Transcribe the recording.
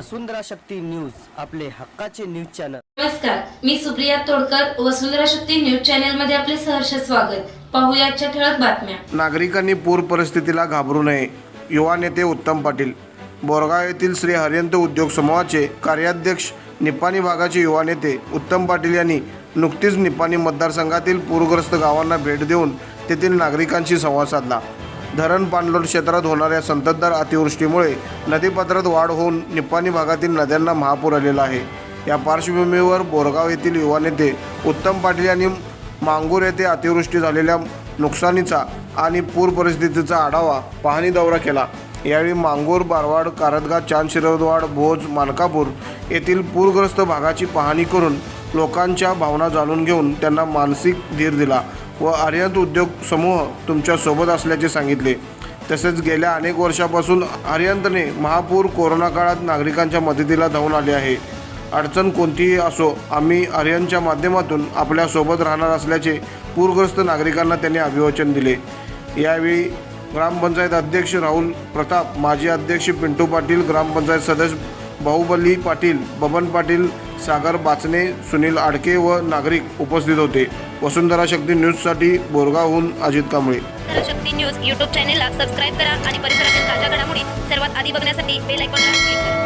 वसुंधरा Shakti news आपले हक्काचे news channel. नमस्कार मी सुप्रिया तोडकर वसुंधरा शक्ती न्यूज चॅनलमध्ये आपले सहर्ष स्वागत. पाहूया आजच्या ठळक बातम्या. नागरिकांनी पूर परिस्थितीला घाबरू नये. युवा नेते उत्तम पाटील. बोरगाव येथील श्री हरियंत उद्योग समूहाचे कार्याध्यक्ष निपाणी भागाचे युवा नेते उत्तम पाटील यांनी नुकतीच निपाणी मतदारसंघातील पूरग्रस्त गावांना भेट देऊन तेथील नागरिकांशी संवाद साधला. धरण पाणलोट क्षेत्रात होणाऱ्या संततधार अतिवृष्टीमुळे नदीपात्रात वाढ होऊन निपाणी भागातील नद्यांना महापूर आलेला आहे. या पार्श्वभूमीवर बोरगाव येथील युवा नेते उत्तम पाटील यांनी मांगूर येथे अतिवृष्टी झालेल्या नुकसानीचा आणि पूर परिस्थितीचा आढावा पाहणी दौरा केला. यावेळी मांगूर बारवाड कारदगा चांदशिरदवाड भोज मालकापूर येथील पूरग्रस्त भागाची पाहणी करून लोकांच्या भावना जाणून घेऊन त्यांना मानसिक धीर दिला. व आर्यंत उद्योग समूह तुमच्यासोबत असल्याचे सांगितले. तसेच गेल्या अनेक वर्षापासून आर्यंतने महापूर कोरोना काळात नागरिकांच्या मदतीला धावून आले आहे. अडचण कोणतीही असो आम्ही आर्यनच्या माध्यमातून आपल्यासोबत राहणार असल्याचे पूरग्रस्त नागरिकांना त्यांनी अभिवचन दिले. यावेळी ग्रामपंचायत अध्यक्ष राहुल प्रताप माजी अध्यक्ष पिंटू पाटील ग्रामपंचायत सदस्य बाहुबली पाटील बबन पाटील सागर बाचने सुनील आडके व नागरिक उपस्थित होते. वसुंधरा शक्ती न्यूजसाठी बोरगावहून अजित कांबळे. शक्ती न्यूज यूट्यूब चॅनेलला सबस्क्राईब करा आणि परिसरातील ताज्या घडामोडी सर्वात आधी बघण्यासाठी बेल आयकॉनला क्लिक करा.